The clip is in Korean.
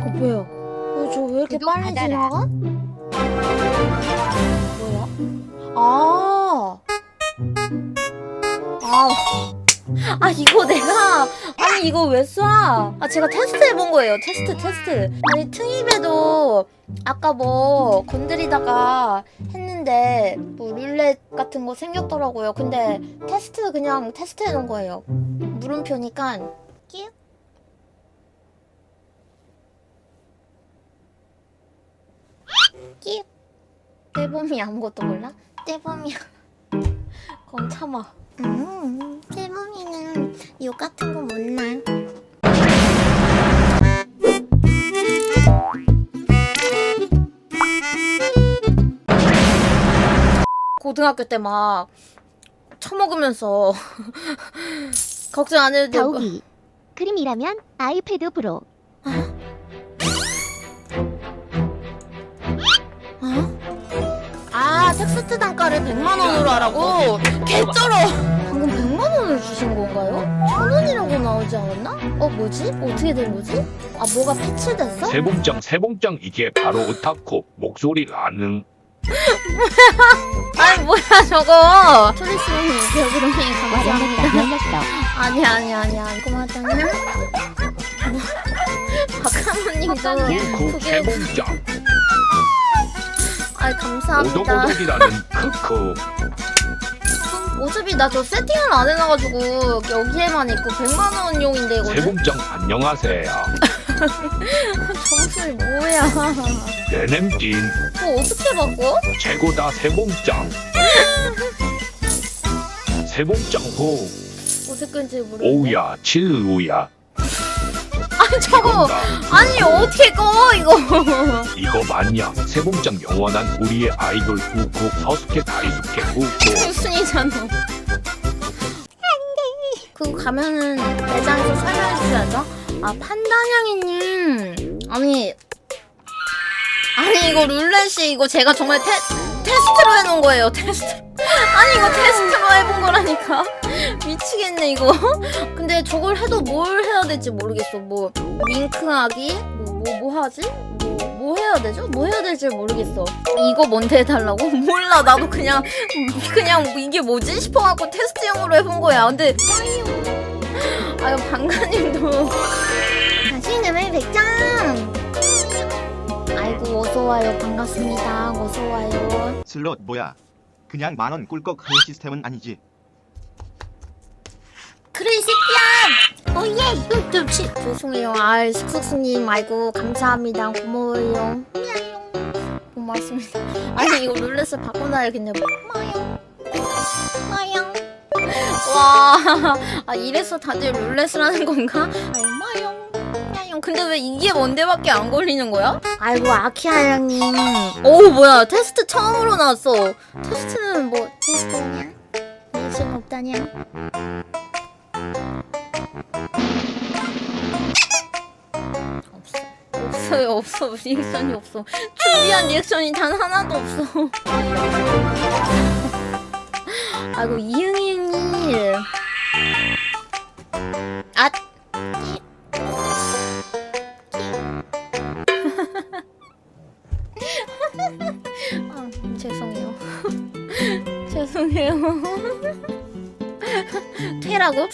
어, 뭐야? 어, 저왜 이렇게 빨리 받아라. 지나가? 뭐야? 아. 아. 아, 이거 내가. 아니, 이거 왜 쏴? 아, 제가 테스트 해본 거예요. 테스트, 테스트. 아니, 트입에도 아까 뭐 건드리다가 했는데 뭐 룰렛 같은 거 생겼더라고요. 근데 테스트 그냥 테스트 해놓은 거예요. 물음표니까. 끼 끼 떼범이 아무것도 몰라? 떼범이야 그럼 참아 음 같은 거 몰라 고등학교 때 막 처먹으면서 걱정 안 해도 되고 더욱이 그림이라면 아이패드 프로 어? 아 텍스트 단가를 100만 원으로 하라고? 개쩔어! 방금 100만 원을 주신 건가요? 천 원이라고 나오지 않았나? 어 뭐지? 어떻게 된 거지? 아 뭐가 패치됐어? 세봉장 세봉장 이게 바로 오타쿠. 목소리 가 능. 아니 뭐야 저거? 초리스님 기억으로니 감사합니다 아니 아니 아니 아니 고맙잖아 박하모님도 굴쿠 그게 세봉장. 아 감사합니다. 오독오독이라는 크크 나 저 세팅을 안 해놔가지고 여기에만 있고 100만 원용인데 이거는? 세봉장 안녕하세요. 정신이 뭐야? 내냄진. 그거 어떻게 바꿔? 최고다 세봉장. 세봉장 호. 어색한지 모르겠네. 오우야 칠우야. 아니 저거 이건가? 아니 어떻게 꺼 이거? 이거 맞냐? 세봉장 영원한 우리의 아이돌 후쿠 서스케 다이스케 후쿠 순이잖아. 안돼 그거 가면은 매장에서 설명해 주셔야죠. 아 판다냥이님. 아니 아니 이거 룰렛이 이거 제가 정말 테, 테스트로 해놓은 거예요 테스트. 아니 이거 테스트로 해본 거라니까. 미치겠네 이거. 근데 저걸 해도 뭘 해야 될지 모르겠어. 뭐 윙크하기? 뭐 뭐 뭐 하지 뭐, 뭐 해야 되죠? 뭐 해야 될지 모르겠어. 이거 뭔데 해달라고? 몰라. 나도 그냥 그냥 이게 뭐지? 싶어갖고 테스트용으로 해본 거야. 근데 아유 방가님도. 신음의 백장? 아이고 어서 와요. 반갑습니다. 어서 와요. 슬롯 뭐야? 그냥 만원 꿀꺽 그런 시스템은 아니지. 그래 이 새끼야 오예 좀 치... 죄송해요. 아 숙숙수님 아이고 감사합니다. 고마워요. 고맙습니다. 아니 이거 룰렛을 바꿔놔야겠네 마영 마영 와, 아 이래서 다들 룰렛을 하는 건가? 아유 마영 마영 근데 왜 이게 뭔데밖에 안 걸리는 거야? 아이고 아키아 형님. 오 뭐야. 테스트 처음으로 나왔어. 테스트는 뭐 테스트냐? 리액션 없다냐? 없어. 리액션이 없어. 준비한 리액션이 단 하나도 없어. 아이고, 이응이응이. 아! 아, 죄송해요. 죄송해요. 퇴라고?